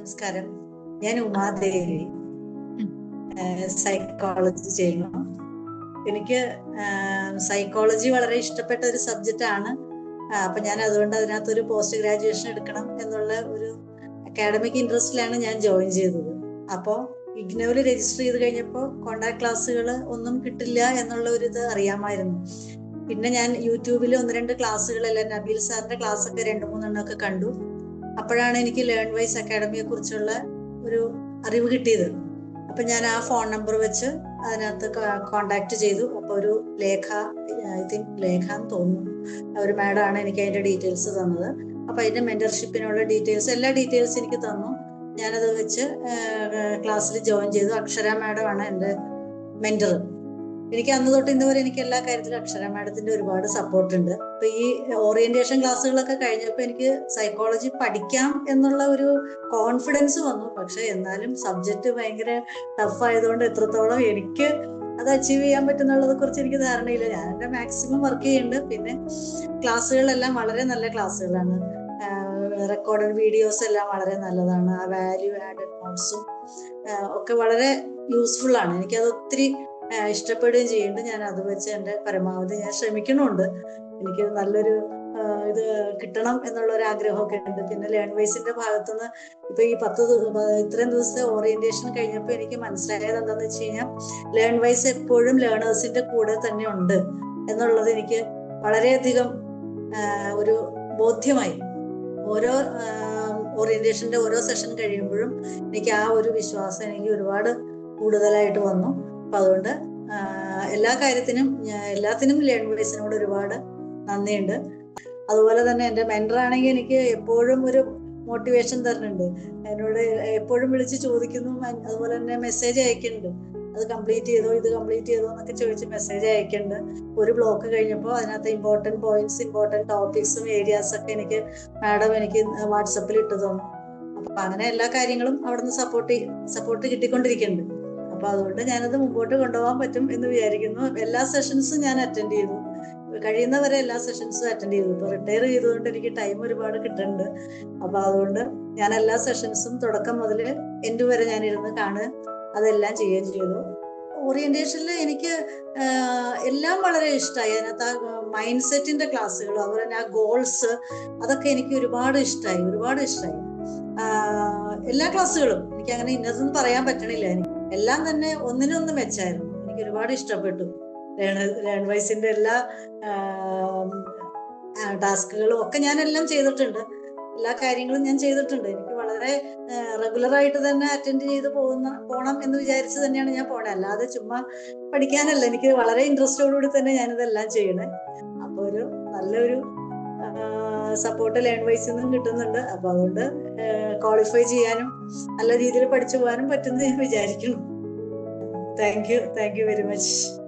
നമസ്കാരം. ഞാൻ ഉമാദേവി സൈക്കോളജി ചെയ്യുന്നു. എനിക്ക് സൈക്കോളജി വളരെ ഇഷ്ടപ്പെട്ട ഒരു സബ്ജക്റ്റ് ആണ്. അപ്പൊ ഞാൻ അതുകൊണ്ട് അതിനകത്ത് ഒരു പോസ്റ്റ് ഗ്രാജുവേഷൻ എടുക്കണം എന്നുള്ള ഒരു അക്കാഡമിക് ഇൻട്രസ്റ്റിലാണ് ഞാൻ ജോയിൻ ചെയ്തത്. അപ്പോൾ ഇഗ്നോയിൽ രജിസ്റ്റർ ചെയ്ത് കഴിഞ്ഞപ്പോൾ കോണ്ടാക്ട് ക്ലാസ്സുകൾ ഒന്നും കിട്ടില്ല എന്നുള്ള ഒരു ഇത് അറിയാമായിരുന്നു. പിന്നെ ഞാൻ യൂട്യൂബിൽ ഒന്ന് രണ്ട് ക്ലാസ്സുകളെല്ലാം നബീൽ സാറിന്റെ ക്ലാസ് ഒക്കെ രണ്ട് മൂന്നെണ്ണമൊക്കെ കണ്ടു. അപ്പോഴാണ് എനിക്ക് ലേൺ വൈസ് അക്കാഡമിയെ കുറിച്ചുള്ള ഒരു അറിവ് കിട്ടിയത്. അപ്പൊ ഞാൻ ആ ഫോൺ നമ്പർ വെച്ച് അതിനകത്ത് കോണ്ടാക്ട് ചെയ്തു. അപ്പൊ ഒരു ലേഖ ഐ തിങ്ക് ലേഖ എന്ന് തോന്നുന്നു. ഒരു മാഡം ആണ് എനിക്ക് അതിന്റെ ഡീറ്റെയിൽസ് തന്നത്. അപ്പൊ അതിന്റെ മെന്റർഷിപ്പിനുള്ള ഡീറ്റെയിൽസ് എല്ലാ ഡീറ്റെയിൽസ് എനിക്ക് തന്നു. ഞാനത് വെച്ച് ക്ലാസ്സിൽ ജോയിൻ ചെയ്തു. അക്ഷര മാഡമാണ് എന്റെ മെന്റർ എനിക്ക് അന്ന് തൊട്ട് ഇന്ന് വരെ എനിക്ക് എല്ലാ കാര്യത്തിലും അക്ഷര മാഡത്തിന്റെ ഒരുപാട് സപ്പോർട്ട് ഉണ്ട്. അപ്പൊ ഈ ഓറിയന്റേഷൻ ക്ലാസ്സുകളൊക്കെ കഴിഞ്ഞപ്പോൾ എനിക്ക് സൈക്കോളജി പഠിക്കാം എന്നുള്ള ഒരു കോൺഫിഡൻസ് വന്നു. പക്ഷെ എന്നാലും സബ്ജക്ട് ഭയങ്കര ടഫ് ആയതുകൊണ്ട് എത്രത്തോളം എനിക്ക് അത് അച്ചീവ് ചെയ്യാൻ പറ്റുന്നുള്ളതെ കുറിച്ച് എനിക്ക് ധാരണയില്ല. ഞാൻ എന്റെ മാക്സിമം വർക്ക് ചെയ്യുന്നുണ്ട്. പിന്നെ ക്ലാസ്സുകളെല്ലാം വളരെ നല്ല ക്ലാസ്സുകളാണ്. റെക്കോർഡഡ് വീഡിയോസ് എല്ലാം വളരെ നല്ലതാണ്. ആ വാല്യൂ ആഡഡ് നോട്ട്സും ഒക്കെ വളരെ യൂസ്ഫുൾ ആണ്. എനിക്കത് ഒത്തിരി ഇഷ്ടപ്പെടുകയും ചെയ്യുന്നുണ്ട് ഞാൻ അത് വെച്ച് എന്റെ പരമാവധി ഞാൻ ശ്രമിക്കുന്നുണ്ട് എനിക്ക് നല്ലൊരു ഇത് കിട്ടണം എന്നുള്ള ഒരു ആഗ്രഹമൊക്കെ ഉണ്ട്. പിന്നെ ലേൺ വൈസിന്റെ ഭാഗത്തുനിന്ന് ഇപ്പൊ ഈ പത്ത് ഇത്രയും ദിവസത്തെ ഓറിയന്റേഷൻ കഴിഞ്ഞപ്പോൾ എനിക്ക് മനസ്സിലായത് എന്താണെന്ന് വെച്ച് കഴിഞ്ഞാൽ ലേൺ വൈസ് എപ്പോഴും ലേണേഴ്സിന്റെ കൂടെ തന്നെ ഉണ്ട് എന്നുള്ളത് എനിക്ക് വളരെയധികം ഒരു ബോധ്യമായി. ഓരോ ഓറിയന്റേഷന്റെ ഓരോ സെഷൻ കഴിയുമ്പോഴും എനിക്ക് ആ ഒരു വിശ്വാസം എനിക്ക് ഒരുപാട് കൂടുതലായിട്ട് വന്നു. അപ്പൊ അതുകൊണ്ട് എല്ലാ കാര്യത്തിനും എല്ലാത്തിനും ലേൺ ഒരുപാട് നന്ദിയുണ്ട്. അതുപോലെ തന്നെ എന്റെ മെന്റർ ആണെങ്കിൽ എനിക്ക് എപ്പോഴും ഒരു മോട്ടിവേഷൻ തരുന്നുണ്ട്. എന്നോട് എപ്പോഴും വിളിച്ച് ചോദിക്കുന്നു അതുപോലെ തന്നെ മെസ്സേജ് അയക്കുന്നുണ്ട്. അത് കംപ്ലീറ്റ് ചെയ്തോ ഇത് കംപ്ലീറ്റ് ചെയ്തോ എന്നൊക്കെ ചോദിച്ച് മെസ്സേജ് അയക്കുന്നുണ്ട്. ഒരു ബ്ലോക്ക് കഴിഞ്ഞപ്പോൾ അതിനകത്ത് ഇമ്പോർട്ടന്റ് പോയിന്റ്സ് ഇമ്പോർട്ടന്റ് ടോപ്പിക്സും ഏരിയാസൊക്കെ എനിക്ക് മാഡം എനിക്ക് വാട്സപ്പിൽ ഇട്ട് തന്നു അപ്പൊ അങ്ങനെ എല്ലാ കാര്യങ്ങളും അവിടുന്ന് സപ്പോർട്ട് സപ്പോർട്ട് കിട്ടിക്കൊണ്ടിരിക്കുന്നുണ്ട്. അപ്പൊ അതുകൊണ്ട് ഞാനത് മുമ്പോട്ട് കൊണ്ടുപോകാൻ പറ്റും എന്ന് വിചാരിക്കുന്നു. എല്ലാ സെഷൻസും ഞാൻ അറ്റൻഡ് ചെയ്തു. കഴിയുന്നവരെ എല്ലാ സെഷൻസും അറ്റൻഡ് ചെയ്തു. ഇപ്പൊ റിട്ടയർ ചെയ്തുകൊണ്ട് എനിക്ക് ടൈം ഒരുപാട് കിട്ടുന്നുണ്ട്. അപ്പൊ അതുകൊണ്ട് ഞാൻ എല്ലാ സെഷൻസും തുടക്കം മുതൽ എന്റെ വരെ ഞാൻ ഇരുന്ന് കാണുക. അതെല്ലാം ചെയ്യുകയും ചെയ്തു. ഓറിയന്റേഷനിൽ എനിക്ക് എല്ലാം വളരെ ഇഷ്ടമായി. അതിനകത്ത് ആ മൈൻഡ് സെറ്റിന്റെ ക്ലാസ്സുകൾ അതുപോലെ തന്നെ ആ ഗോൾസ് അതൊക്കെ എനിക്ക് ഒരുപാട് ഇഷ്ടമായി. ഒരുപാട് ഇഷ്ടമായി. എല്ലാ ക്ലാസ്സുകളും എനിക്ക് അങ്ങനെ ഇന്നതെന്ന് പറയാൻ പറ്റണില്ല എനിക്ക്. എല്ലാം തന്നെ ഒന്നിനൊന്ന് മെച്ചായിരുന്നു എനിക്ക് ഒരുപാട് ഇഷ്ടപ്പെട്ടു. ലേൺ വൈസിന്റെ എല്ലാ ടാസ്കുകളും ഒക്കെ ഞാൻ എല്ലാം ചെയ്തിട്ടുണ്ട്. എല്ലാ കാര്യങ്ങളും ഞാൻ ചെയ്തിട്ടുണ്ട്. എനിക്ക് വളരെ റെഗുലർ ആയിട്ട് തന്നെ അറ്റൻഡ് ചെയ്ത് പോകുന്ന പോണം എന്ന് വിചാരിച്ച് തന്നെയാണ് ഞാൻ പോണേ. അല്ലാതെ ചുമ്മാ പഠിക്കാനല്ല. എനിക്ക് വളരെ ഇൻട്രസ്റ്റോടുകൂടി തന്നെ ഞാനിതെല്ലാം ചെയ്യണേ. അപ്പൊ ഒരു നല്ലൊരു സപ്പോർട്ട് ലേൺ വൈസിൽ നിന്നും കിട്ടുന്നുണ്ട്. അപ്പൊ അതുകൊണ്ട് ക്വാളിഫൈ ചെയ്യാനും നല്ല രീതിയിൽ പഠിച്ചു പോകാനും പറ്റുന്ന ഞാൻ വിചാരിക്കുന്നു. Thank you thank you very much